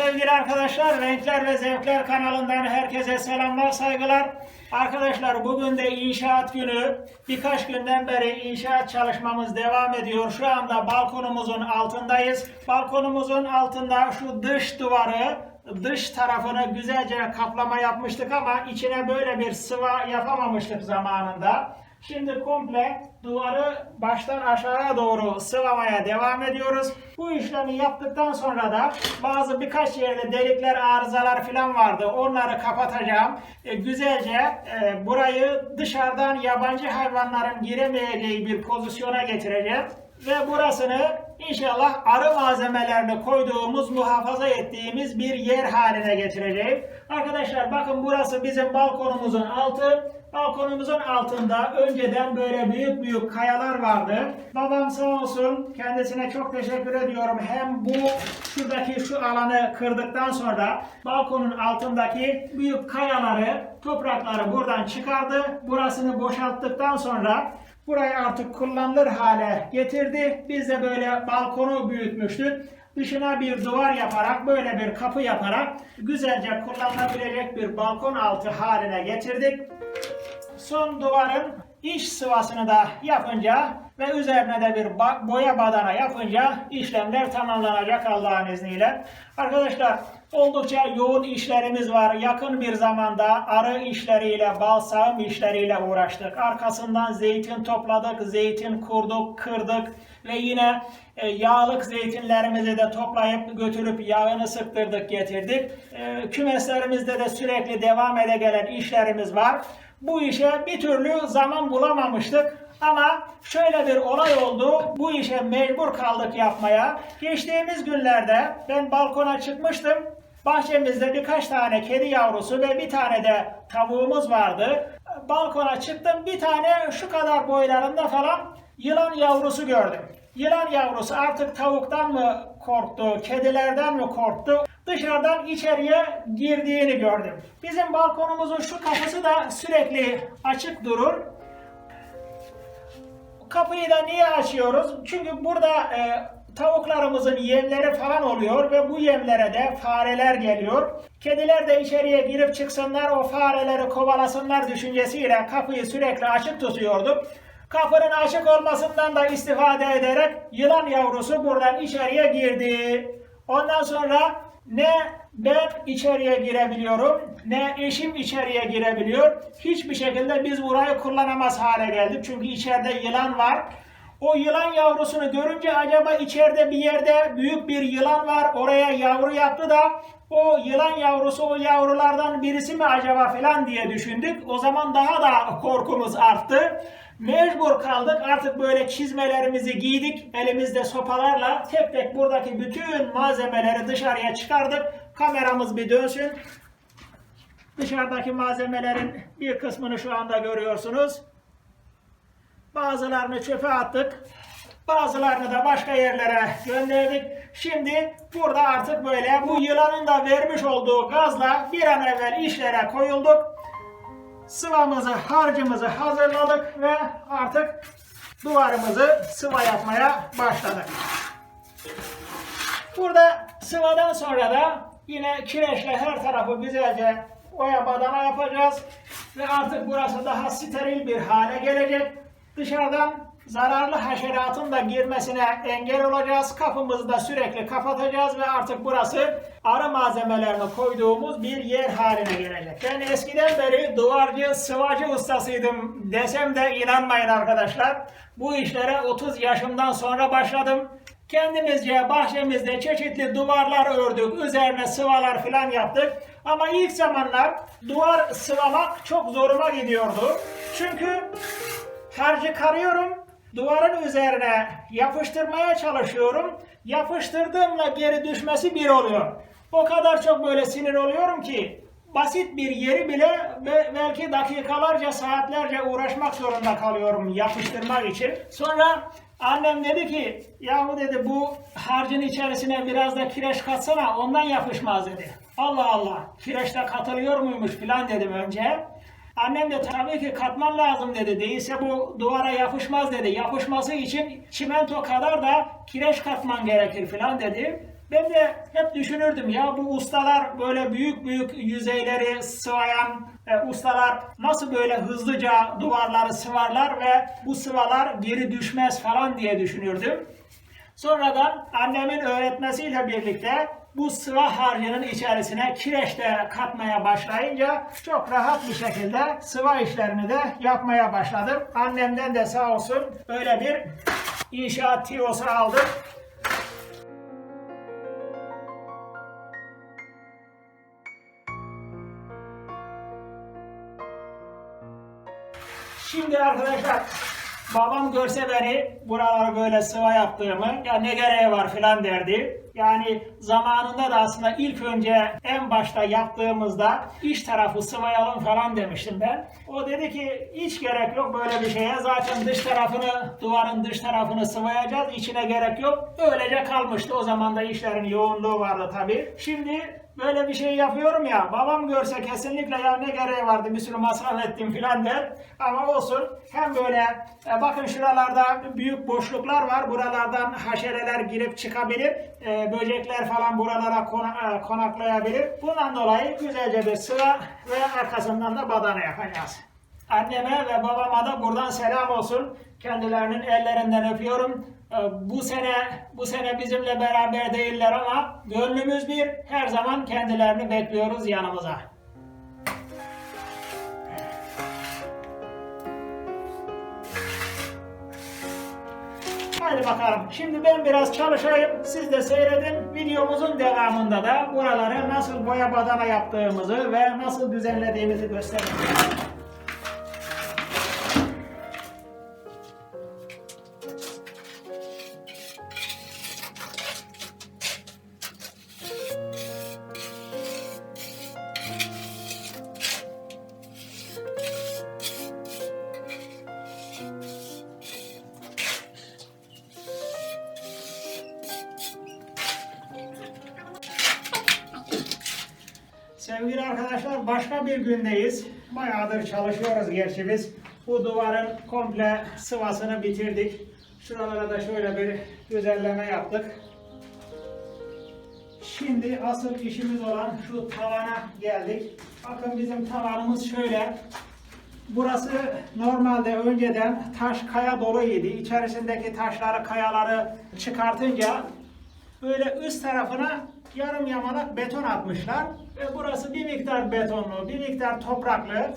sevgili arkadaşlar. Renkler ve Zevkler kanalından herkese selamlar, saygılar. Arkadaşlar bugün de inşaat günü. Birkaç günden beri inşaat çalışmamız devam ediyor. Şu anda balkonumuzun altındayız. Balkonumuzun altında şu dış duvarı, dış tarafını güzelce kaplama yapmıştık ama içine böyle bir sıva yapamamıştık zamanında. Şimdi komple duvarı baştan aşağıya doğru sıvamaya devam ediyoruz. Bu işlemi yaptıktan sonra da bazı birkaç yerde delikler, arızalar falan vardı. Onları kapatacağım. E, güzelce e, burayı dışarıdan yabancı hayvanların giremeyeceği bir pozisyona getireceğim. Ve burasını inşallah arı malzemelerini koyduğumuz, muhafaza ettiğimiz bir yer haline getireceğim. Arkadaşlar bakın burası bizim balkonumuzun altı. Balkonumuzun altında önceden böyle büyük büyük kayalar vardı. Babam sağ olsun kendisine çok teşekkür ediyorum. Hem bu şuradaki şu alanı kırdıktan sonra balkonun altındaki büyük kayaları, toprakları buradan çıkardı. Burasını boşalttıktan sonra Burayı artık kullanılır hale getirdi. Biz de böyle balkonu büyütmüştük. Dışına bir duvar yaparak, böyle bir kapı yaparak güzelce kullanılabilecek bir balkon altı haline getirdik. Son duvarın iç sıvasını da yapınca ve üzerine de bir boya badana yapınca işlemler tamamlanacak Allah'ın izniyle. Arkadaşlar oldukça yoğun işlerimiz var. Yakın bir zamanda arı işleriyle, bal sağım işleriyle uğraştık. Arkasından zeytin topladık, zeytin kurduk, kırdık ve yine e, yağlık zeytinlerimizi de toplayıp götürüp yağını sıktırdık, getirdik. E, kümeslerimizde de sürekli devam ede gelen işlerimiz var bu işe bir türlü zaman bulamamıştık. Ama şöyle bir olay oldu. Bu işe mecbur kaldık yapmaya. Geçtiğimiz günlerde ben balkona çıkmıştım. Bahçemizde birkaç tane kedi yavrusu ve bir tane de tavuğumuz vardı. Balkona çıktım. Bir tane şu kadar boylarında falan yılan yavrusu gördüm. Yılan yavrusu artık tavuktan mı korktu, kedilerden mi korktu? Dışarıdan içeriye girdiğini gördüm. Bizim balkonumuzun şu kapısı da sürekli açık durur. Kapıyı da niye açıyoruz? Çünkü burada e, tavuklarımızın yemleri falan oluyor ve bu yemlere de fareler geliyor. Kediler de içeriye girip çıksınlar, o fareleri kovalasınlar düşüncesiyle kapıyı sürekli açık tutuyorduk. Kapının açık olmasından da istifade ederek yılan yavrusu buradan içeriye girdi. Ondan sonra ne ben içeriye girebiliyorum, ne eşim içeriye girebiliyor. Hiçbir şekilde biz burayı kullanamaz hale geldik. Çünkü içeride yılan var. O yılan yavrusunu görünce acaba içeride bir yerde büyük bir yılan var. Oraya yavru yaptı da o yılan yavrusu o yavrulardan birisi mi acaba falan diye düşündük. O zaman daha da korkumuz arttı. Mecbur kaldık artık böyle çizmelerimizi giydik elimizde sopalarla tek tek buradaki bütün malzemeleri dışarıya çıkardık. Kameramız bir dönsün. Dışarıdaki malzemelerin bir kısmını şu anda görüyorsunuz. Bazılarını çöpe attık. Bazılarını da başka yerlere gönderdik. Şimdi burada artık böyle bu yılanın da vermiş olduğu gazla bir an evvel işlere koyulduk. Sıvamızı, harcımızı hazırladık ve artık duvarımızı sıva yapmaya başladık. Burada sıvadan sonra da yine kireçle her tarafı güzelce oya badana yapacağız. Ve artık burası daha steril bir hale gelecek. Dışarıdan zararlı haşeratın da girmesine engel olacağız. Kapımızı da sürekli kapatacağız ve artık burası arı malzemelerini koyduğumuz bir yer haline gelecek. Ben eskiden beri duvarcı, sıvacı ustasıydım desem de inanmayın arkadaşlar. Bu işlere 30 yaşımdan sonra başladım. Kendimizce bahçemizde çeşitli duvarlar ördük, üzerine sıvalar falan yaptık. Ama ilk zamanlar duvar sıvamak çok zoruma gidiyordu. Çünkü harcı karıyorum, duvarın üzerine yapıştırmaya çalışıyorum. Yapıştırdığımla geri düşmesi bir oluyor. O kadar çok böyle sinir oluyorum ki basit bir yeri bile be- belki dakikalarca, saatlerce uğraşmak zorunda kalıyorum yapıştırmak için. Sonra annem dedi ki, yahu dedi bu harcın içerisine biraz da kireç katsana ondan yapışmaz dedi. Allah Allah, kireç de katılıyor muymuş filan dedim önce. Annem de tabii ki katman lazım dedi. Değilse bu duvara yapışmaz dedi. Yapışması için çimento kadar da kireç katman gerekir falan dedi. Ben de hep düşünürdüm ya bu ustalar böyle büyük büyük yüzeyleri sıvayan e, ustalar nasıl böyle hızlıca duvarları sıvarlar ve bu sıvalar geri düşmez falan diye düşünürdüm. Sonradan annemin öğretmesiyle birlikte bu sıva harcının içerisine kireç de katmaya başlayınca çok rahat bir şekilde sıva işlerini de yapmaya başladım. Annemden de sağ olsun böyle bir inşaat tiyosu aldım. Şimdi arkadaşlar babam görse beni buraları böyle sıva yaptığımı ya ne gereği var filan derdi. Yani zamanında da aslında ilk önce en başta yaptığımızda iç tarafı sıvayalım falan demiştim ben. O dedi ki hiç gerek yok böyle bir şeye. Zaten dış tarafını, duvarın dış tarafını sıvayacağız. içine gerek yok. Öylece kalmıştı. O zaman da işlerin yoğunluğu vardı tabii. Şimdi böyle bir şey yapıyorum ya babam görse kesinlikle ya ne gereği vardı bir sürü masraf ettim filan der ama olsun hem böyle e, bakın şuralarda büyük boşluklar var buralardan haşereler girip çıkabilir e, böcekler falan buralara kona- e, konaklayabilir bundan dolayı güzelce bir sıra ve arkasından da badana yapacağız. Anneme ve babama da buradan selam olsun. Kendilerinin ellerinden öpüyorum. Ee, Bu sene bu sene bizimle beraber değiller ama gönlümüz bir. Her zaman kendilerini bekliyoruz yanımıza. Hadi bakalım. Şimdi ben biraz çalışayım. Siz de seyredin. Videomuzun devamında da buraları nasıl boya badana yaptığımızı ve nasıl düzenlediğimizi göstereceğim. Başka bir gündeyiz. Bayağıdır çalışıyoruz gerçi biz. Bu duvarın komple sıvasını bitirdik. Şuralara da şöyle bir güzelleme yaptık. Şimdi asıl işimiz olan şu tavana geldik. Bakın bizim tavanımız şöyle. Burası normalde önceden taş kaya doluydu. İçerisindeki taşları, kayaları çıkartınca böyle üst tarafına yarım yamalak beton atmışlar. Ve burası bir miktar betonlu, bir miktar topraklı.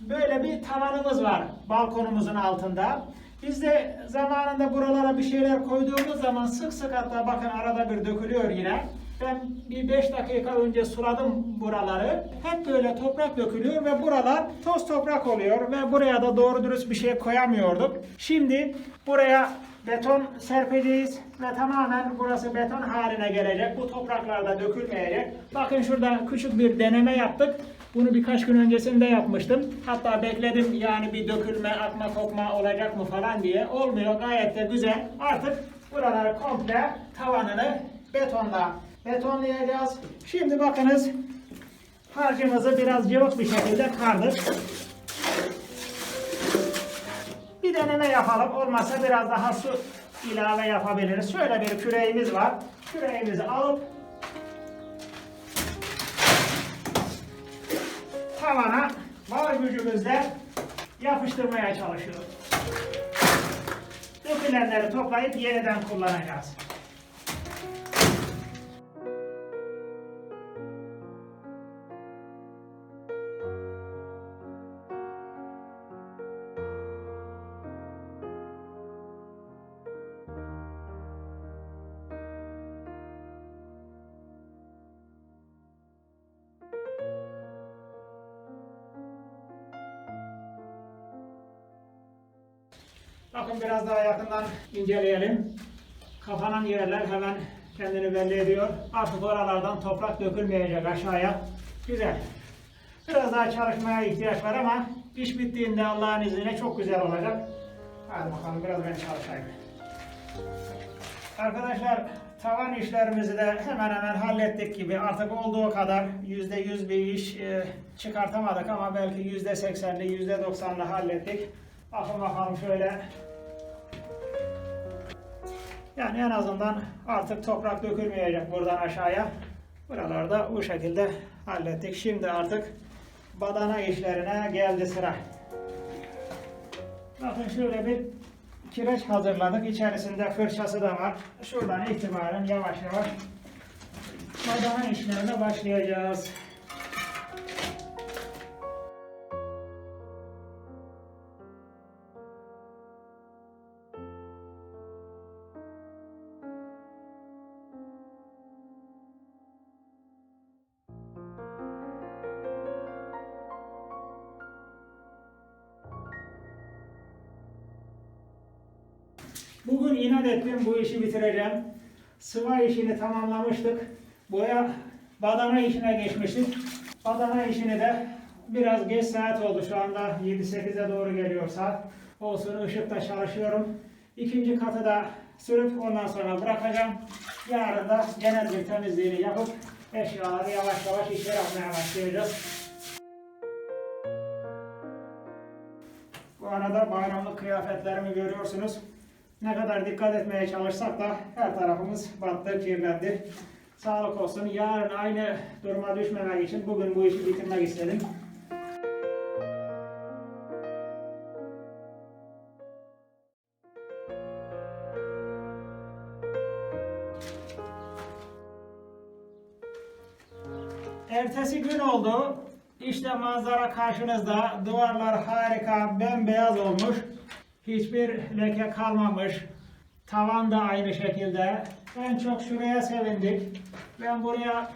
Böyle bir tavanımız var balkonumuzun altında. Biz de zamanında buralara bir şeyler koyduğumuz zaman sık sık hatta bakın arada bir dökülüyor yine. Ben bir 5 dakika önce suladım buraları. Hep böyle toprak dökülüyor ve buralar toz toprak oluyor ve buraya da doğru dürüst bir şey koyamıyorduk. Şimdi buraya beton serpeceğiz ve tamamen burası beton haline gelecek. Bu topraklarda dökülmeyecek. Bakın şurada küçük bir deneme yaptık. Bunu birkaç gün öncesinde yapmıştım. Hatta bekledim yani bir dökülme, akma kokma olacak mı falan diye. Olmuyor gayet de güzel. Artık buraları komple tavanını betonla betonlayacağız. Şimdi bakınız harcımızı biraz cıvık bir şekilde kardık. Deneme yapalım. Olmazsa biraz daha su ilave yapabiliriz. Şöyle bir küreğimiz var. Küreğimizi alıp tavana var gücümüzle yapıştırmaya çalışıyoruz. Dökülenleri toplayıp yeniden kullanacağız. İnceleyelim. Kapanan yerler hemen kendini belli ediyor. Artık oralardan toprak dökülmeyecek aşağıya. Güzel. Biraz daha çalışmaya ihtiyaç var ama iş bittiğinde Allah'ın izniyle çok güzel olacak. Hadi bakalım biraz ben çalışayım. Arkadaşlar tavan işlerimizi de hemen hemen hallettik gibi. Artık olduğu kadar yüzde yüz bir iş e, çıkartamadık ama belki yüzde seksenli, yüzde doksanlı hallettik. Bakın bakalım şöyle. Yani en azından artık toprak dökülmeyecek buradan aşağıya. Buralarda bu şekilde hallettik. Şimdi artık badana işlerine geldi sıra. Bakın şöyle bir kireç hazırladık. İçerisinde fırçası da var. Şuradan itibaren yavaş yavaş badana işlerine başlayacağız. Ettim bu işi bitireceğim. Sıva işini tamamlamıştık. Boya badana işine geçmiştik. Badana işini de biraz geç saat oldu şu anda 7-8'e doğru geliyor saat. Olsun ışıkta çalışıyorum. İkinci katı da sürüp ondan sonra bırakacağım. Yarın da genel bir temizliğini yapıp eşyaları yavaş yavaş içeri almaya başlayacağız. Bu arada bayramlık kıyafetlerimi görüyorsunuz. Ne kadar dikkat etmeye çalışsak da her tarafımız battı, kirlendi. Sağlık olsun. Yarın aynı duruma düşmemek için bugün bu işi bitirmek istedim. Ertesi gün oldu. İşte manzara karşınızda. Duvarlar harika, bembeyaz olmuş. Hiçbir leke kalmamış. Tavan da aynı şekilde. En çok şuraya sevindik. Ben buraya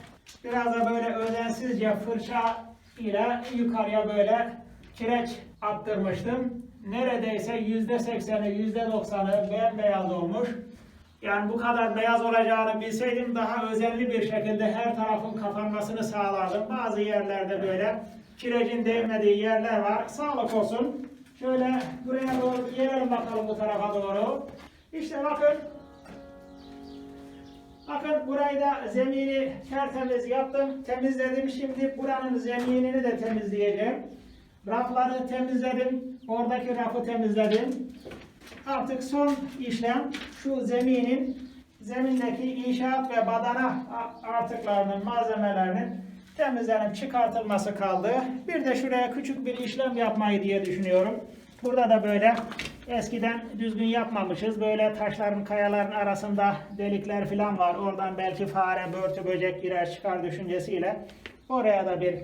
biraz da böyle özensizce fırça ile yukarıya böyle kireç attırmıştım. Neredeyse yüzde sekseni, yüzde doksanı bembeyaz olmuş. Yani bu kadar beyaz olacağını bilseydim daha özenli bir şekilde her tarafın kapanmasını sağlardım. Bazı yerlerde böyle kirecin değmediği yerler var. Sağlık olsun. Şöyle buraya doğru bir bakalım bu tarafa doğru. İşte bakın. Bakın burayı da zemini tertemiz yaptım. Temizledim. Şimdi buranın zeminini de temizleyeceğim. Rafları temizledim. Oradaki rafı temizledim. Artık son işlem şu zeminin zemindeki inşaat ve badana artıklarının malzemelerinin temizlenip çıkartılması kaldı. Bir de şuraya küçük bir işlem yapmayı diye düşünüyorum. Burada da böyle eskiden düzgün yapmamışız. Böyle taşların, kayaların arasında delikler falan var. Oradan belki fare, börtü, böcek girer çıkar düşüncesiyle oraya da bir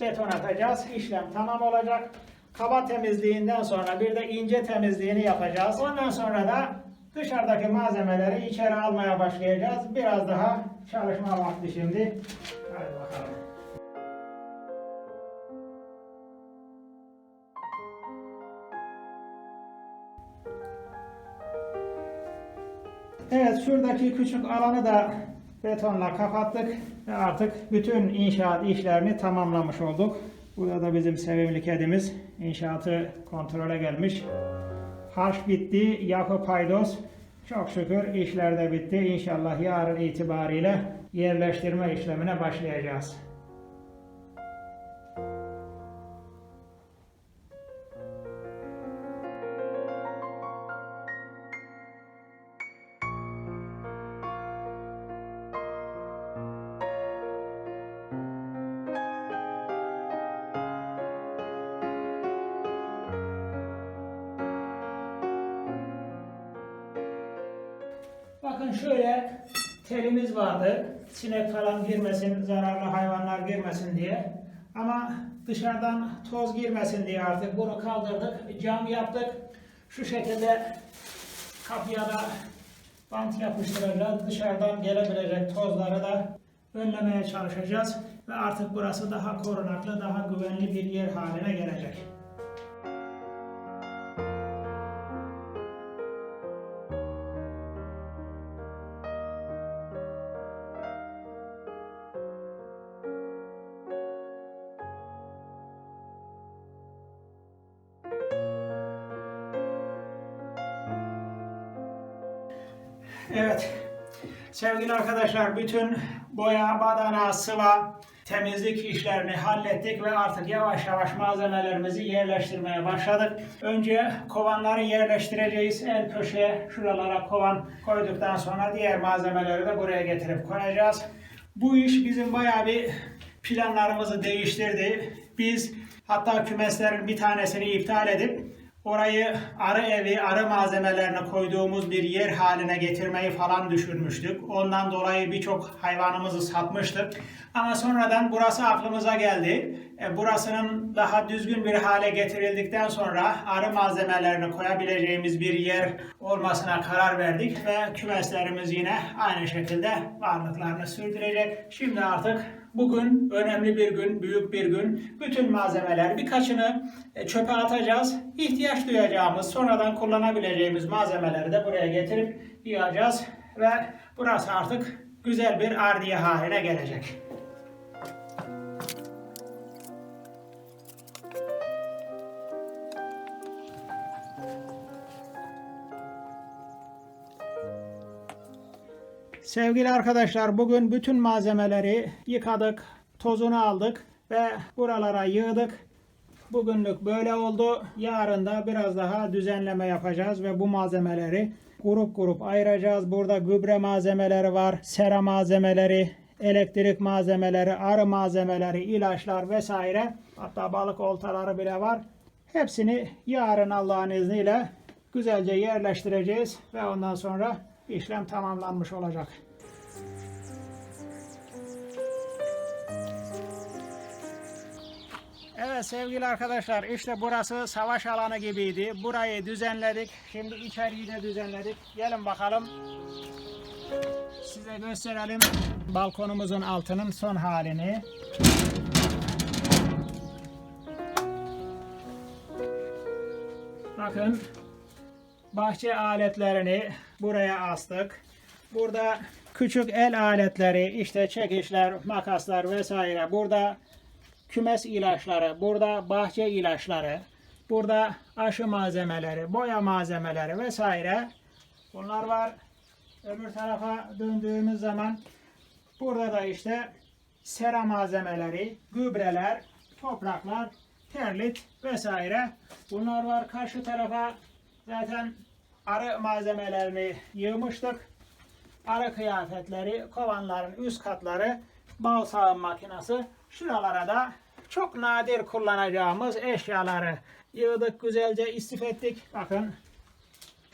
beton atacağız. İşlem tamam olacak. Kaba temizliğinden sonra bir de ince temizliğini yapacağız. Ondan sonra da dışarıdaki malzemeleri içeri almaya başlayacağız. Biraz daha çalışma vakti şimdi. Hadi bakalım. Evet şuradaki küçük alanı da betonla kapattık ve artık bütün inşaat işlerini tamamlamış olduk. Burada da bizim sevimli kedimiz inşaatı kontrole gelmiş. Harç bitti, yapı paydos. Çok şükür işler de bitti. İnşallah yarın itibariyle yerleştirme işlemine başlayacağız. Şöyle telimiz vardı. Sinek falan girmesin, zararlı hayvanlar girmesin diye. Ama dışarıdan toz girmesin diye artık bunu kaldırdık. Cam yaptık. Şu şekilde kapıya da bant yapıştıracağız. Dışarıdan gelebilecek tozları da önlemeye çalışacağız. Ve artık burası daha korunaklı, daha güvenli bir yer haline gelecek. Evet. Sevgili arkadaşlar bütün boya, badana, sıva, temizlik işlerini hallettik ve artık yavaş yavaş malzemelerimizi yerleştirmeye başladık. Önce kovanları yerleştireceğiz. En köşeye şuralara kovan koyduktan sonra diğer malzemeleri de buraya getirip koyacağız. Bu iş bizim bayağı bir planlarımızı değiştirdi. Biz hatta kümeslerin bir tanesini iptal edip Orayı arı evi, arı malzemelerini koyduğumuz bir yer haline getirmeyi falan düşünmüştük. Ondan dolayı birçok hayvanımızı satmıştık. Ama sonradan burası aklımıza geldi. E, burasının daha düzgün bir hale getirildikten sonra arı malzemelerini koyabileceğimiz bir yer olmasına karar verdik ve kümeslerimiz yine aynı şekilde varlıklarını sürdürecek. Şimdi artık Bugün önemli bir gün, büyük bir gün. Bütün malzemeler birkaçını e, çöpe atacağız. İhtiyaç duyacağımız, sonradan kullanabileceğimiz malzemeleri de buraya getirip yığacağız. Ve burası artık güzel bir ardiye haline gelecek. Sevgili arkadaşlar bugün bütün malzemeleri yıkadık, tozunu aldık ve buralara yığdık. Bugünlük böyle oldu. Yarın da biraz daha düzenleme yapacağız ve bu malzemeleri grup grup ayıracağız. Burada gübre malzemeleri var, sera malzemeleri, elektrik malzemeleri, arı malzemeleri, ilaçlar vesaire. Hatta balık oltaları bile var. Hepsini yarın Allah'ın izniyle güzelce yerleştireceğiz ve ondan sonra işlem tamamlanmış olacak. Evet sevgili arkadaşlar işte burası savaş alanı gibiydi. Burayı düzenledik. Şimdi içeriği de düzenledik. Gelin bakalım. Size gösterelim balkonumuzun altının son halini. Bakın bahçe aletlerini buraya astık. Burada küçük el aletleri, işte çekişler, makaslar vesaire. Burada kümes ilaçları, burada bahçe ilaçları, burada aşı malzemeleri, boya malzemeleri vesaire. Bunlar var. Öbür tarafa döndüğümüz zaman burada da işte sera malzemeleri, gübreler, topraklar, terlik vesaire. Bunlar var. Karşı tarafa zaten arı malzemelerini yığmıştık. Arı kıyafetleri, kovanların üst katları, bal sağım makinesi. Şuralara da çok nadir kullanacağımız eşyaları yığdık, güzelce istif ettik. Bakın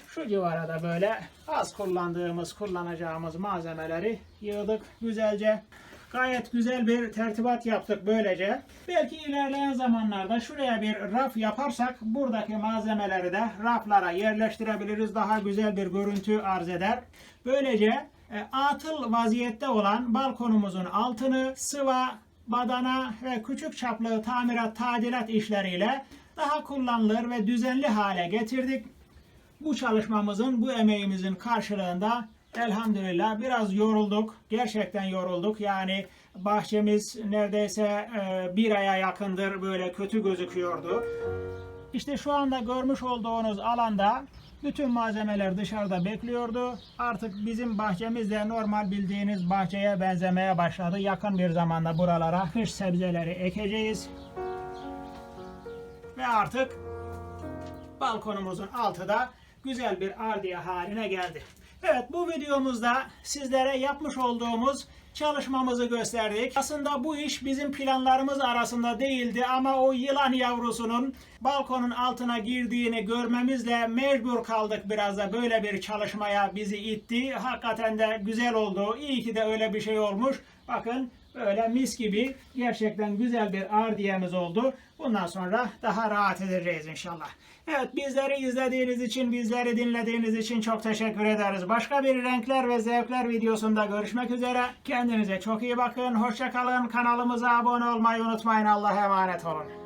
şu civara da böyle az kullandığımız, kullanacağımız malzemeleri yığdık güzelce. Gayet güzel bir tertibat yaptık böylece. Belki ilerleyen zamanlarda şuraya bir raf yaparsak buradaki malzemeleri de raflara yerleştirebiliriz. Daha güzel bir görüntü arz eder. Böylece e, atıl vaziyette olan balkonumuzun altını sıva, badana ve küçük çaplı tamirat, tadilat işleriyle daha kullanılır ve düzenli hale getirdik. Bu çalışmamızın, bu emeğimizin karşılığında elhamdülillah biraz yorulduk. Gerçekten yorulduk. Yani bahçemiz neredeyse e, bir aya yakındır böyle kötü gözüküyordu. İşte şu anda görmüş olduğunuz alanda bütün malzemeler dışarıda bekliyordu. Artık bizim bahçemiz de normal bildiğiniz bahçeye benzemeye başladı. Yakın bir zamanda buralara kış sebzeleri ekeceğiz. Ve artık balkonumuzun altı da güzel bir ardiye haline geldi. Evet bu videomuzda sizlere yapmış olduğumuz çalışmamızı gösterdik. Aslında bu iş bizim planlarımız arasında değildi ama o yılan yavrusunun balkonun altına girdiğini görmemizle mecbur kaldık biraz da böyle bir çalışmaya bizi itti. Hakikaten de güzel oldu. İyi ki de öyle bir şey olmuş. Bakın böyle mis gibi gerçekten güzel bir ardiyemiz oldu. Bundan sonra daha rahat edeceğiz inşallah. Evet bizleri izlediğiniz için, bizleri dinlediğiniz için çok teşekkür ederiz. Başka bir renkler ve zevkler videosunda görüşmek üzere. Kendinize çok iyi bakın. Hoşçakalın. Kanalımıza abone olmayı unutmayın. Allah'a emanet olun.